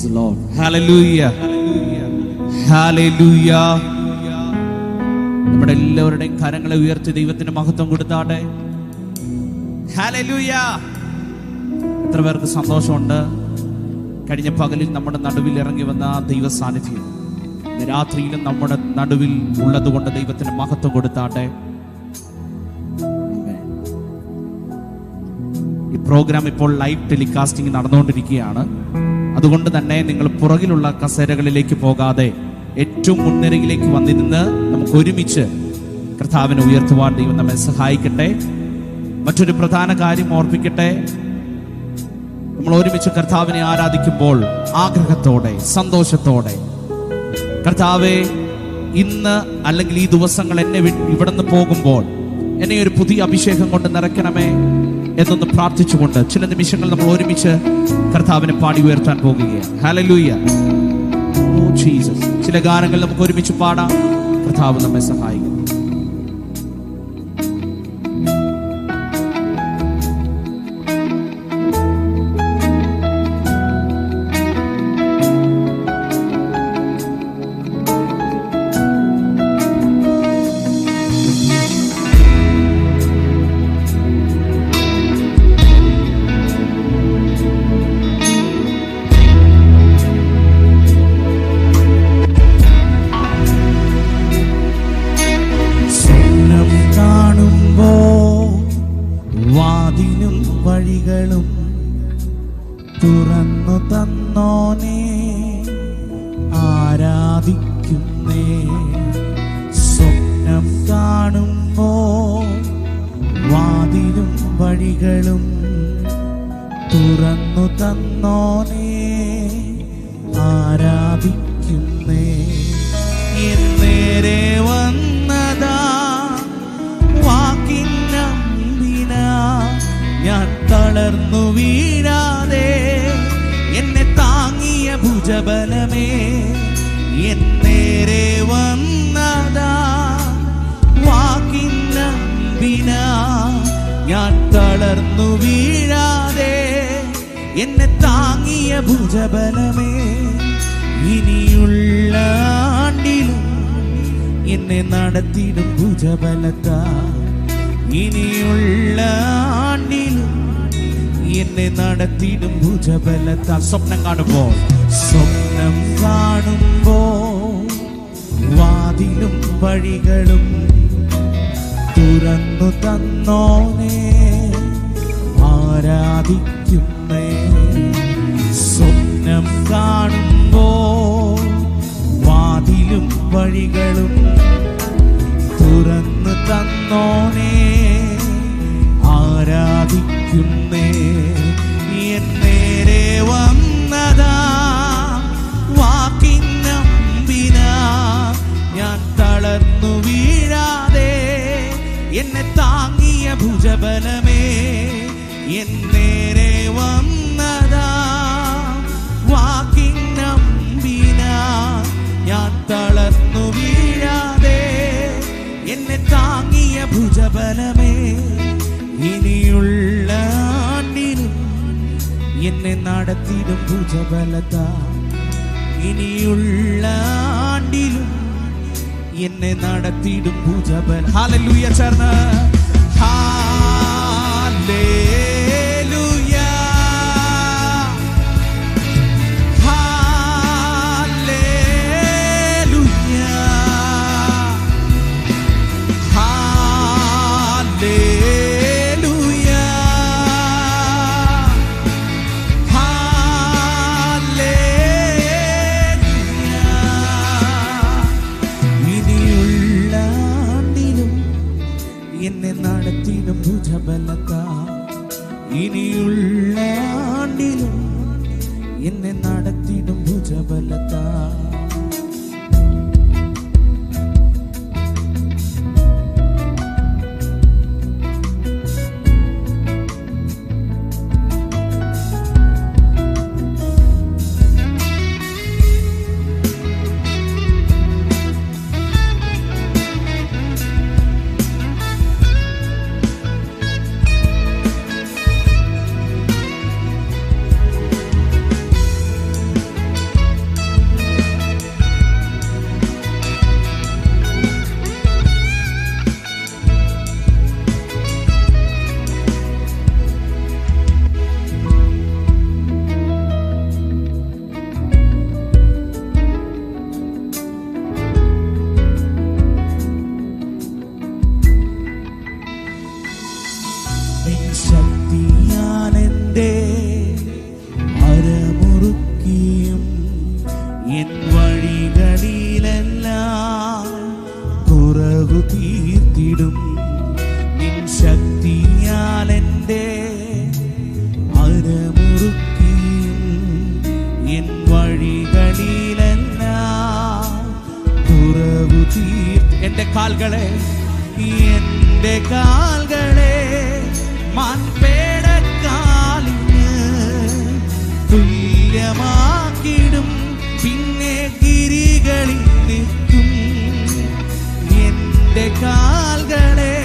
The Lord. Hallelujah hallelujah നമ്മുടെ എല്ലാവരുടെയും കരങ്ങളെ ഉയർത്തി ദൈവത്തിന് മഹത്വം കൊടുത്താട്ടെ. ഹല്ലേലൂയ എത്ര പേർക്ക് സന്തോഷമുണ്ട്? കഴിഞ്ഞ പകലിൽ നമ്മുടെ നടുവിൽ ഇറങ്ങി വന്ന ദൈവ സാന്നിധ്യം രാത്രിയിലും നമ്മുടെ നടുവിൽ ഉള്ളതുകൊണ്ട് ദൈവത്തിന് മഹത്വം കൊടുത്താട്ടെ. ഈ പ്രോഗ്രാം ഇപ്പോൾ ലൈവ് ടെലികാസ്റ്റിംഗ് നടന്നുകൊണ്ടിരിക്കുകയാണ്. അതുകൊണ്ട് തന്നെ നിങ്ങൾ പുറകിലുള്ള കസേരകളിലേക്ക് പോകാതെ ഏറ്റവും മുൻനിരയിലേക്ക് വന്നിരുന്ന് നമുക്ക് ഒരുമിച്ച് കർത്താവിനെ ഉയർത്തുവാൻ ദൈവം നമ്മെ സഹായിക്കട്ടെ. മറ്റൊരു പ്രധാന കാര്യം ഓർപ്പിക്കട്ടെ. നമ്മൾ ഒരുമിച്ച് കർത്താവിനെ ആരാധിക്കുമ്പോൾ ആഗ്രഹത്തോടെ സന്തോഷത്തോടെ കർത്താവെ ഇന്ന് അല്ലെങ്കിൽ ഈ ദിവസങ്ങൾ എന്നെ ഇവിടെ നിന്ന് പോകുമ്പോൾ എന്നെ ഒരു പുതിയ അഭിഷേകം കൊണ്ട് നിറയ്ക്കണമേ. എന്നൊന്ന് പ്രാർത്ഥിച്ചുകൊണ്ട് ചില നിമിഷങ്ങൾ നമ്മൾ ഒരുമിച്ച് കർത്താവിനെ പാടി ഉയർത്താൻ പോകുകയാണ്. ഓ ജീസസ് ചില ഗാനങ്ങൾ നമുക്ക് ഒരുമിച്ച് പാടാം. കർത്താവ് നമ്മെ സഹായിക്കും. തന്നോനെ ആരാധിക്കുന്നേ? സ്വപ്നം കാണുമ്പോ വാതിലും വഴികളും തുറന്നു തന്നോനെ ആരാധിക്കുന്നേ? എന്നേരെ വന്നതാ വാക്കിനമ്പിന ഞാൻ തളർന്നു എന്നെ ഭുജബലമേ എന്നേരെ വന്നതാ. വാക്കിനമ്പിന ഞാൻ തളർന്നു വീഴാതെ. എന്നെ താങ്ങിയ ഭുജബലമേ ഇനിയുള്ള എന്നെ നടത്തിയിടും ഭുജബലത്താ ഇനിയുള്ള നടത്തിയിടും ഭൂജബലത്ത സ്വപ്നം കാണുമ്പോൾ. സ്വപ്നം കാണുമ്പോ വാതിലും വഴികളും തുറന്നു തന്നോനെ ആരാധിക്കുന്നേ സ്വപ്നം കാണുമ്പോ വാതിലും വഴികളും എന്നെ താങ്ങിയ ഭുജബലമേ എന്നേരെ വന്നതാ. വാക്കിനമ്പിന ഞാൻ തളർന്നു വീഴാതെ എന്നെ താങ്ങിയ ഭുജബലമേ ഇനിയുള്ള എന്നെ നടത്തിയിടും ഭുജബലത. ഇനിയുള്ള ആണ്ടിലും എന്നെ നടത്തിയിടും പൂജപൻ ഹാലലൂയ ചേർന്ന്. ഹാലേലൂയ എന്നെ നടത്തിയിടും ഭുജബലത്താ ഇനിയുള്ള ആണ്ടിലും എന്നെ നടത്തിയിടും കാൽകളെ എന്റെ കാൽകളെ മൺപേടക്കാലിന് തുല്യമാക്കിടും. പിന്നെ ഗിരികളിൽ നിൽക്കും. എന്റെ കാൽകളെ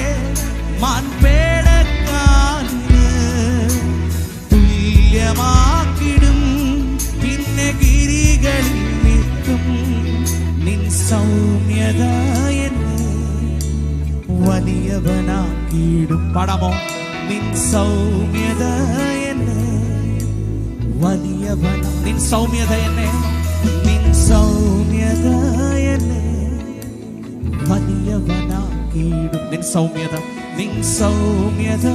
മൺപേടക്കാലിന് തുല്യമാക്കിടും. പിന്നെ ഗിരികളിൽ നിൽക്കും. നിൻ സൗമ്യത വലിയവനാക്കിയിടും. പടമോ നിൻ സൗമ്യത എന്നെ വലിയവന നിൻ സൗമ്യത എന്നെ നിൻ സൗമ്യത എന്നെ വലിയവനാക്കിയിടും. നിൻ സൗമ്യത നിൻ സൗമ്യത